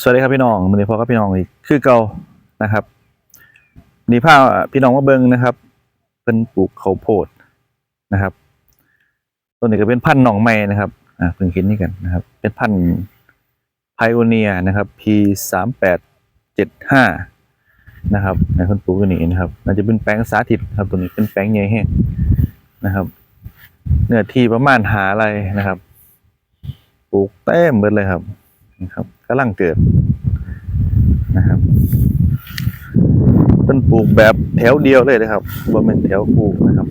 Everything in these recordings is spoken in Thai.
สวัสดีครับพี่น้องวันนี้พอกับพี่น้องอีกคือเก่านะครับนี่พาพี่น้องมาเบิงนะครับ เป็นปลูกข้าวโพดนะครับต้นนี้ก็เป็นพันธุ์หนองไม้นะครับอ่าเพิ่งเห็นนี่กันนะครับ เป็นพันธุ์ไพโอเนียนะครับ P สามแปดเจ็ดห้านะครับในคนปลูกตัวนี้นะครับน่าจะเป็นแปลงสาธิตครับตัวนี้เป็นแปลงใหญ่แห้งนะครับ เนื้อที่ประมาณหาอะไรนะครับ ปลูกเต็มเบิดเลยครับนะครับ กำลังเกิดนะครับเป็นปลูกแบบแถวเดียวเลยนะครับว่าเป็นแถวปลูกนะครับ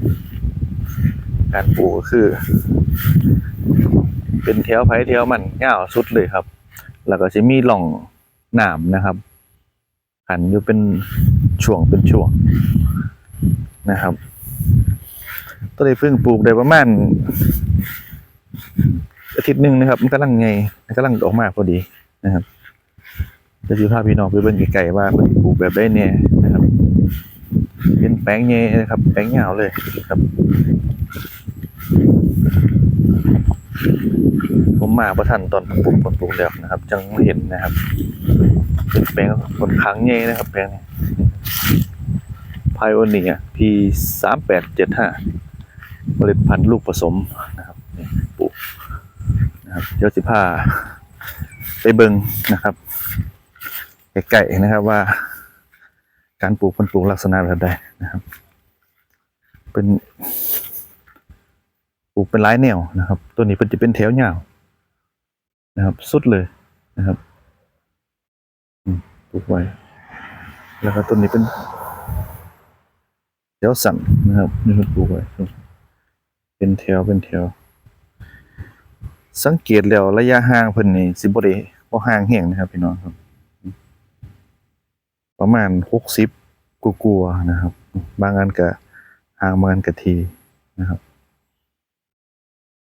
การปลูกก็คือ เป็นแถวไผ่แถวมันยาสุดเลยครับ แล้วก็จะมีหล่องหนามนะครับหันอยู่เป็นช่วงเป็นช่วงนะครับต้นไม้พึ่งปลูกได้ประมาณอาทิตย์หนึ่งนะครับ มันกำลังไงมันกำลังออกมาพอดี นะครับจะสิพาพี่น้องไปเบิ่งไกลๆว่าเพิ่นปลูกแบบได้เนี่ยนะครับ เป็นแปลงเงยนะครับ แปลงยาวเลยครับผมมาประทันตอนปลูกตอนปลูกแล้วนะครับ จังเห็นนะครับ เป็นแปลงบนค้างเงยนะครับแปลงนี้พายโอเนีย P สามแปดเจ็ดห้าเมล็ดพันธุ์ลูกผสมนะครับปลูกนะครับเดี๋ยวสิพา เบิงนะครับไก่ๆนะครับว่า การปลูกมันปลูกลักษณะแบบใดนะครับ เป็นปลูกเป็นหลายแนวนะครับ ตัวนี้เป็นจะเป็นแถวยาวนะครับ สุดเลยนะครับปลูกไว้ แล้วก็ต้นนี้เป็นแถวสั่นนะครับนี่เป็นปลูกไว้เป็นแถวเป็นแถว สังเกตแล้วระยะห่างเพิ่นนี่สิบ่ได้ บ่ห่างแฮงนะครับพี่น้องครับ ประมาณ60กลัวๆนะครับ บางอันก็ห่างบางอันก็ทีนะครับ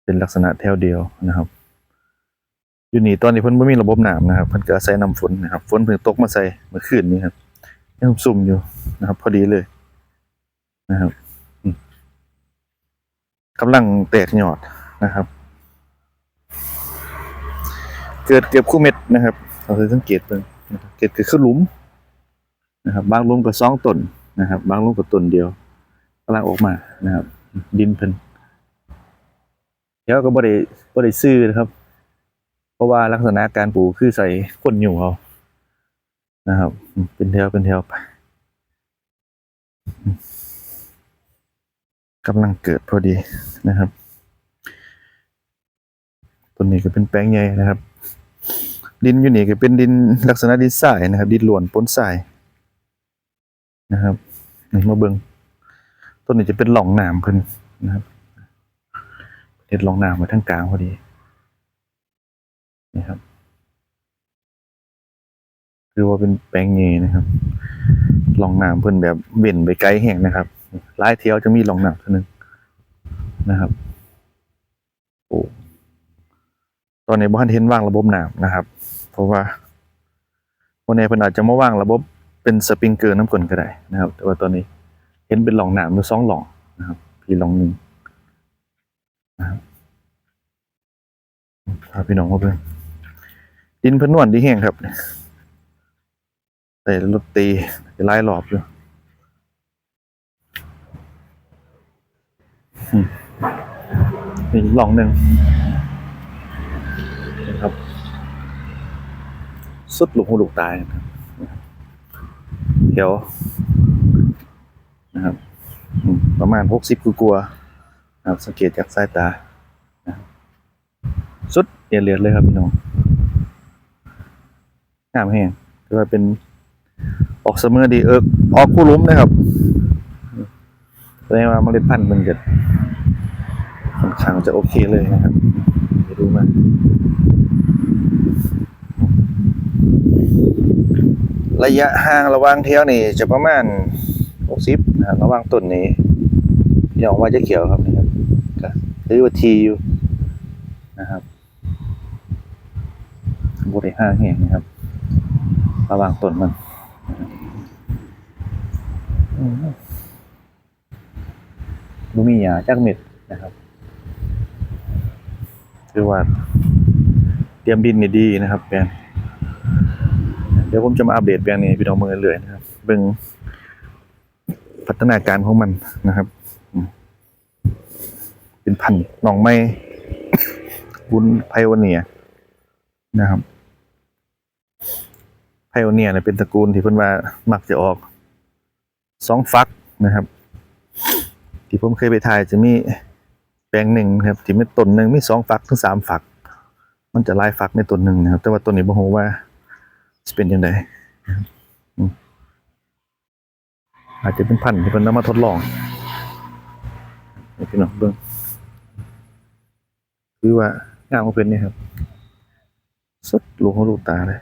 เป็นลักษณะแถวเดียวนะครับอยู่นี่ตอนนี้เพิ่นบ่มีระบบน้ำนะครับเพิ่นก็อาศัยน้ำฝนนะครับฝนเพิ่งตกมาใส่เมื่อคืนนี้ครับยังซุ่มอยู่นะครับ พอดีเลยนะครับกำลังแตกยอดนะครับ เกิดเกือบคู่เม็ดนะครับเราจะสังเกตเบิ่งนะครับเกิดเกิดขึ้นหลุมนะครับ บางหลุมก็สองต้นนะครับ บางหลุมก็ต้นเดียวกำลังออกมานะครับ ดินเพิ่นเดี๋ยวก็บ่ได้บ่ได้ซื้อนะครับ เพราะว่าลักษณะการปลูกคือใส่ก้นอยู่เขานะครับ เป็นแถวเป็นแถวไปกำลังเกิดพอดีนะครับ ต้นนี้ก็เป็นแปลงใหญ่นะครับ ดินอยู่นี่ก็เป็นดินลักษณะดินทรายนะครับ ดินหลวนปนทรายนะครับนี่มาเบิงต้นนี้จะเป็นหล่องน้ำเพิ่นนะครับเด็ดหล่องน้ำมาทั้งกลางพอดีนี่ครับคือว่าเป็นแปลงเงยนะครับหล่องน้ำเพิ่นแบบเว้นไปไกลแห่งนะครับหลายเที่ยวจะมีหล่องน้ำเท่านึงนะครับโอ้ตอนนี้บ้านเห็นวางระบบน้ำนะครับ เพราะว่าวันนี้เพิ่นอาจจะมาว่างระบบเป็นสปริงเกอร์น้ำกลนก็ได้นะครับ แต่ว่าตอนนี้เห็นเป็นหลองหน้ำอยู่สองหลองนะครับพี่หลองหนึ่งนะครับพาพี่น้องมาเพิ่งดินเพิ่นนวลดีแห้งครับแต่รถตีไล่รอบอยู่อืมนี่หลองหนึ่ง นะครับ สุดหลุมหูหลูกตายนะครับเดี๋ยวนะครับประมาณหกสิบกลัวนะครับสังเกตจากสายตาสุดเอียดเลือดเลยครับพี่น้องงามแห้งถือเป็นออกเสมอดีเออออกคู่ลุ้มนะครับแสดงว่าเมล็ดพันธุ์มันจะค่อนข้างจะโอเคเลยนะครับไปดูมา ระยะห่างระหว่างเที่ยวนี่ จะประมาณ60นะครับระหว่างต้นนี้ที่ออกมาจะเขียวครับนี่ครับก็ถือว่าทีอยู่นะครับบริห่างแห่งนะครับ ระหว่างต้นมันอืมบ่มีหยาจักเม็ดนะครับคือว่าเตรียมดินนี่ดีนะครับแปน เดี๋ยวผมจะมาอัปเดตแปลงนี้พี่น้องเมืองเรื่อยๆนะครับเบิ่งพัฒนาการของมันนะครับ เป็นพันธุ์หนองไม้บุญไพโอเนียนะครับไพโอเนียเนี่ยเป็นตระกูลที่เพิ่นว่ามักจะออกสองฟักนะครับ ที่ผมเคยไปถ่ายจะมีแปลงหนึ่งครับที่มีต้นหนึ่งมีสองฝักถึงสามฝัก มันจะลายฝักในต้นหนึ่งนะครับ แต่ว่าต้นนี้บ่ฮู้ว่า เป็นยังไงอาจจะเป็นพันธุ์ที่เป็นนนำมาทดลองให้พี่น้องเบื้องคือว่างามกว่าเป็นนี่ครับ สุดลูกหูลูกตาเลย